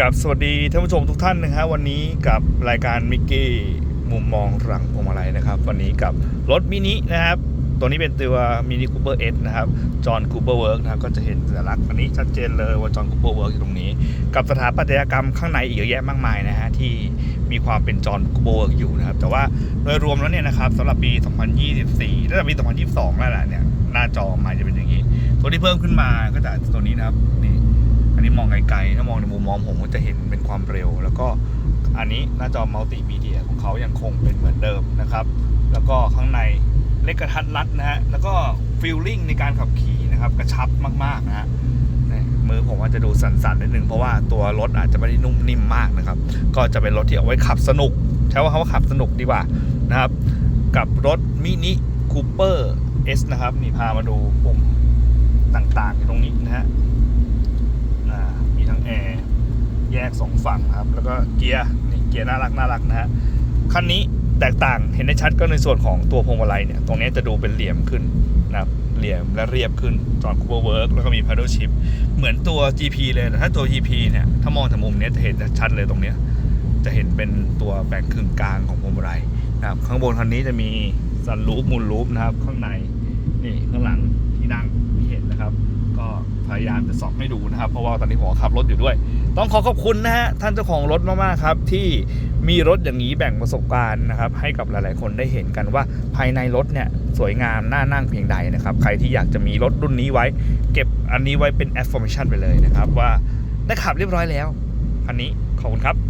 กับสวัสดีท่านผู้ชมทุกท่านนะฮะวันนี้กับรายการมิกกี้มุมมองหลังพวงมาลัยนะครับ วันนี้กับรถมินินะครับ ตัวนี้เป็นตัวมินิคูเปอร์เอสนะครับจอห์นคูเปอร์เวิร์กนะครับก็จะเห็นสัญลักษณ์อันนี้ชัดเจนเลยว่าจอห์นคูเปอร์เวิร์กอยู่ตรงนี้ กับสถาปัตยกรรมข้างในอีกเยอะแยะมากมายนะฮะที่มีความเป็นจอห์นคูเปอร์เวิร์กอยู่นะครับ แต่ว่าโดยรวมแล้วเนี่ยนะครับสำหรับปี 2024น่าจะปี 2022แล้วแหละเนี่ยหน้าจอมันจะเป็นอย่างนี้ ตัวที่เพิ่มขึ้นมาก็จะตัวนี้นะครับนี่ อันนี้มองไกลๆ ถ้ามองในมุมมองผมก็จะเห็นเป็นความเร็ว แล้วก็อันนี้หน้าจอมัลติมีเดียของเขายังคงเป็นเหมือนเดิมนะครับ แล้วก็ข้างในเล็กกระทัดรัดนะฮะ แล้วก็ฟีลลิ่งในการขับขี่นะครับกระชับมากๆนะฮะนี่มือผมอาจจะดูสั่นๆนิดนึงเพราะว่าตัวรถอาจจะไม่ได้นุ่มนิ่มมากนะครับ ก็จะเป็นรถที่เอาไว้ขับสนุกใช้ว่าคำว่าขับสนุกดีกว่านะครับ กับรถมินิคูเปอร์เอสนะครับ นี่พามาดูปุ่มต่างๆตรงนี้นะฮะ แยกสองฝั่งครับ แล้วก็เกียร์นี่เกียร์น่ารักน่ารักนะฮะคันนี้แตกต่างเห็นได้ชัดก็ในส่วนของตัวพวงมาลัยเนี่ย ตรงนี้จะดูเป็นเหลี่ยมขึ้นนะครับเหลี่ยมและเรียบขึ้นจอห์นคูเปอร์เวิร์กแล้วก็มี paddle shift เหมือนตัว GP เลยแต่ถ้าตัว GP เนี่ย ถ้ามองจากมุมเนี้ยจะเห็นชัดเลยตรงเนี้ยจะเห็นเป็นตัวแบ่งครึ่งกลางของพวงมาลัยนะครับ ข้างบนคันนี้จะมีซันรูฟมูลรูฟนะครับข้างในข้างหลังที่นั่งที่เห็นนะครับ ก็พ ยายามจะส่องให้ดูนะครับ เพราะว่าตอนนี้ผมขับรถอยู่ด้วย ต้องขอขอบคุณนะฮะท่านเจ้าของรถมากๆครับ ที่มีรถอย่างนี้แบ่งประสบการณ์นะครับ ให้กับหลายๆคนได้เห็นกันว่าภายในรถเนี่ยสวยงามน่านั่งเพียงใดนะครับ ใครที่อยากจะมีรถรุ่นนี้ไว้ เก็บอันนี้ไว้เป็น affirmation ไปเลยนะครับ ว่าได้ขับเรียบร้อยแล้วคันนี้ขอบคุณครับ